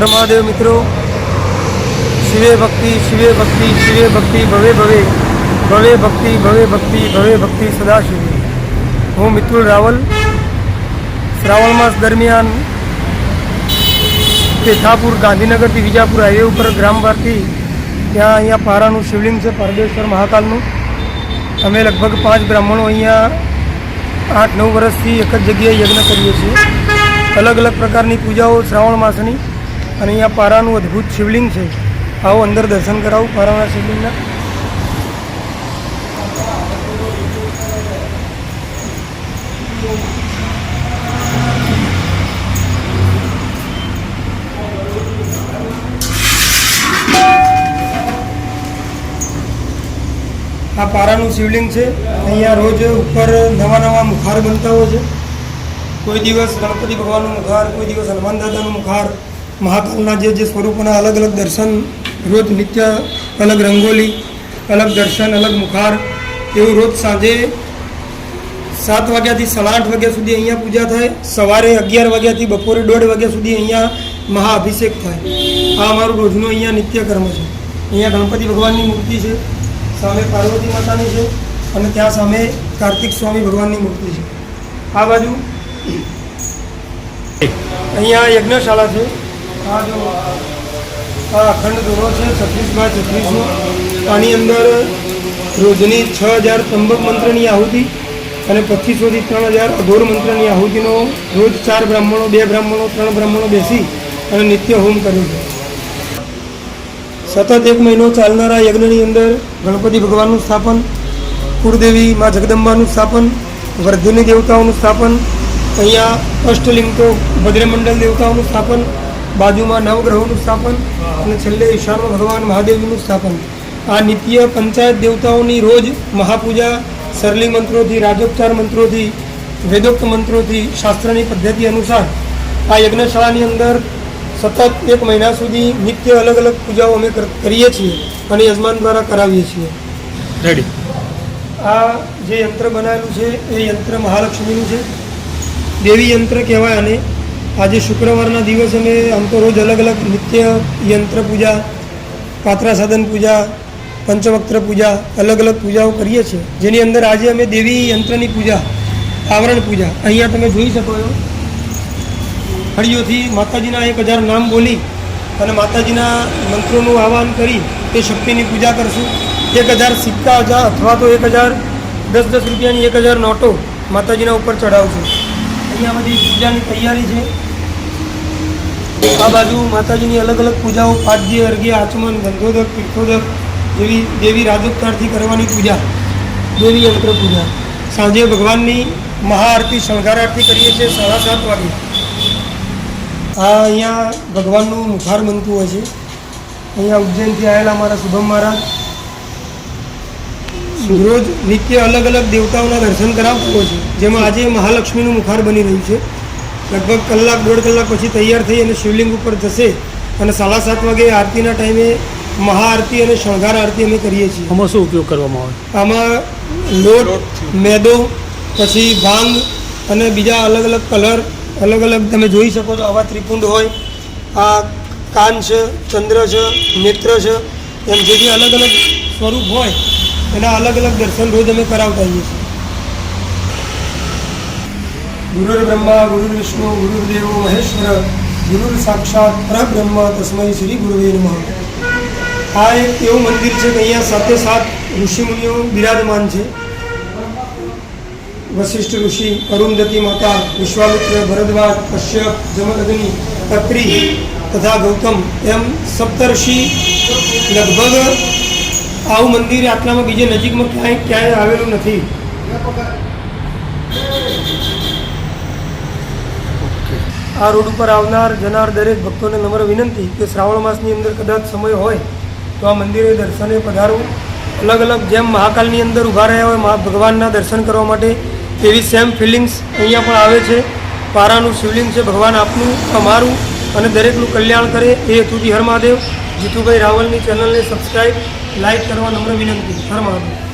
હર મહાદેવ મિત્રો. શિવે ભક્તિ શિવે ભક્તિ શિવે ભક્તિ, ભવે ભવે ભવે ભક્તિ ભવે ભક્તિ ભવે ભક્તિ સદાશિવે. હું મિતુલ રાવલ. શ્રાવણ માસ દરમિયાન પેથાપુર, ગાંધીનગરથી વિજાપુર હાઈવે ઉપર ગ્રામ ભારતી ત્યાં અહીંયા પારાનું શિવલિંગ છે, પરદેશ્વર મહાકાલનું. અમે લગભગ પાંચ બ્રાહ્મણો અહીંયા આઠ નવ વર્ષથી એક જ જગ્યાએ યજ્ઞ કરીએ છીએ. અલગ અલગ પ્રકારની પૂજાઓ શ્રાવણ માસની. અને અહીંયા પારાનું અદ્ભુત શિવલિંગ છે. આવો અંદર દર્શન કરાવું પારાના શિવલિંગના. આ પારાનું શિવલિંગ છે. અહીંયા રોજ ઉપર નવા નવા મુખાર બનતા હોય છે. કોઈ દિવસ ગણપતિ ભગવાનનું મુખાર, કોઈ દિવસ હનુમાન દાદાનું મુખાર. મહાકાલના જે જે સ્વરૂપોના અલગ અલગ દર્શન, રોજ નિત્ય અલગ રંગોલી, અલગ દર્શન, અલગ મુખાર, એવું રોજ સાંજે સાત વાગ્યાથી સાડા આઠ વાગ્યા સુધી અહીંયા પૂજા થાય. સવારે અગિયાર વાગ્યાથી બપોરે દોઢ વાગ્યા સુધી અહીંયા મહાઅભિષેક થાય. આ અમારું રોજનું અહીંયા નિત્ય કર્મ છે. અહીંયા ગણપતિ ભગવાનની મૂર્તિ છે, સામે પાર્વતી માતાની છે અને ત્યાં સામે કાર્તિક સ્વામી ભગવાનની મૂર્તિ છે. આ બાજુ અહીંયા યજ્ઞશાળા છે. આ આ અખંડ દોરો છે છત્રીસ બાય છત્રીસનો. આની અંદર રોજની છ હજાર ત્રંબક મંત્રની આહુતિ અને પચીસોથી ત્રણ હજાર અઘોર મંત્રની આહુતિનો રોજ ચાર બ્રાહ્મણો, બે બ્રાહ્મણો, ત્રણ બ્રાહ્મણો બેસી અને નિત્ય હોમ કર્યું છે. સતત એક મહિનો ચાલનારા યજ્ઞની અંદર ગણપતિ ભગવાનનું સ્થાપન, કુળદેવી મા જગદંબાનું સ્થાપન, વર્ધિની દેવતાઓનું સ્થાપન, અહીંયા અષ્ટલિંગ ભદ્રમંડળ દેવતાઓનું સ્થાપન બાજુમાં નવગ્રહોનું સ્થાપન અને છેલ્લે ઈશાનમાં ભગવાન મહાદેવજીનું સ્થાપન. આ નિત્ય પંચાયત દેવતાઓની રોજ મહાપૂજા સરલી મંત્રોથી રાજોપચાર મંત્રોથી વેદોક્ત મંત્રોથી શાસ્ત્રની પદ્ધતિ અનુસાર આ યજ્ઞશાળાની અંદર સતત એક મહિના સુધી નિત્ય અલગ અલગ પૂજાઓ અમે કરીએ છીએ અને યજમાન દ્વારા કરાવીએ છીએ. રેડી આ જે યંત્ર બનાવેલું છે એ યંત્ર મહાલક્ષ્મીનું છે. દેવી યંત્ર કહેવાય અને આજે શુક્રવારના દિવસ અમે આમ તો રોજ અલગ અલગ નિત્ય યંત્ર પૂજા, પાત્રા સાધન પૂજા, પંચવક્ત્ર પૂજા, અલગ અલગ પૂજાઓ કરીએ છીએ. જેની અંદર આજે અમે દેવી યંત્રની પૂજા, આવરણ પૂજા, અહીંયા તમે જોઈ શકો છો. હળીઓથી માતાજીના એક હજાર નામ બોલી અને માતાજીના મંત્રોનું આહવાન કરી તે શક્તિની પૂજા કરશું. એક હજાર સિક્કા હજાર અથવા તો એક હજાર દસ દસ રૂપિયાની એક હજાર નોટો માતાજીના ઉપર અહીંયા બધી પૂજાની તૈયારી છે. આ બાજુ માતાજીની અલગ અલગ પૂજાઓ પાઠ્ય અર્ઘ્ય, આચમન, ગંધોદક, તીર્થોદક જેવી દેવી રાજોપચારથી કરવાની પૂજા દેવી યંત્ર પૂજા. સાંજે ભગવાનની મહાઆરતી શણગાર આરતી કરીએ છીએ સાડા સાત વાગે. આ અહીંયા ભગવાનનું મુખાર બનતું હોય છે. અહીંયા ઉજ્જૈનથી આવેલા મારા શુભમ મહારાજ. રોજ નિત્ય અલગ અલગ દેવતાઓના દર્શન કરાવતા હોય છે. જેમાં આજે મહાલક્ષ્મીનું મુખાર બની રહ્યું છે. લગભગ કલાક દોઢ કલાક પછી તૈયાર થઈ અને શિવલિંગ ઉપર જશે અને સાડા સાત વાગે આરતીના ટાઈમે મહાઆરતી અને શણગાર આરતી અમે કરીએ છીએ. આમાં શું ઉપયોગ કરવામાં આવે? આમાં લોટ મેદો પછી ભાંગ અને બીજા અલગ અલગ કલર અલગ અલગ તમે જોઈ શકો છો આવા ત્રિપુંડ હોય. આ કાન છે ચંદ્ર છે નેત્ર છે એમ જેથી જે અલગ અલગ સ્વરૂપ હોય એના અલગ અલગ દર્શન રોજ અમે કરાવતા હોઈએ છીએ. ગુરુર બ્રહ્મા, ગુરુર વિષ્ણુ ગુરુર્દેવો મહેશ્વર, ગુરુર સાક્ષાત પરબ્રહ્મ તસ્મય શ્રી ગુરુવે નમઃ. આ એક એવું મંદિર છે કે અહીંયા સાથે સાત ઋષિમુનિઓ બિરાજમાન છે. વશિષ્ઠ ઋષિ અરુંધતી માતા, વિશ્વામિત્ર, ભરદ્વાજ, કશ્યપ, જમદગ્નિ અત્રિ તથા ગૌતમ એમ સપ્તર્ષિ લગભગ આવું મંદિર આટલામાં બીજે નજીકમાં ક્યાંય ક્યાંય આવેલું નથી. આ રોડ ઉપર આવનાર, જનાર દરેક ભક્તોને નમ્ર વિનંતી કે શ્રાવણ માસની અંદર કદાચ સમય હોય તો આ મંદિરે દર્શને પધારવું. અલગ અલગ જેમ મહાકાલની અંદર ઊભા રહ્યા હોય મહા ભગવાનના દર્શન કરવા માટે એવી સેમ ફિલિંગ્સ અહીંયા પણ આવે છે. પારાનું શિવલિંગ છે ભગવાન આપનું, અમારું અને દરેકનું કલ્યાણ કરે એ હેતુથી હર મહાદેવ. જીતુભાઈ રાવલની ચેનલને સબસ્ક્રાઈબ લાઈક કરવા નમ્ર વિનંતી. મહાદેવ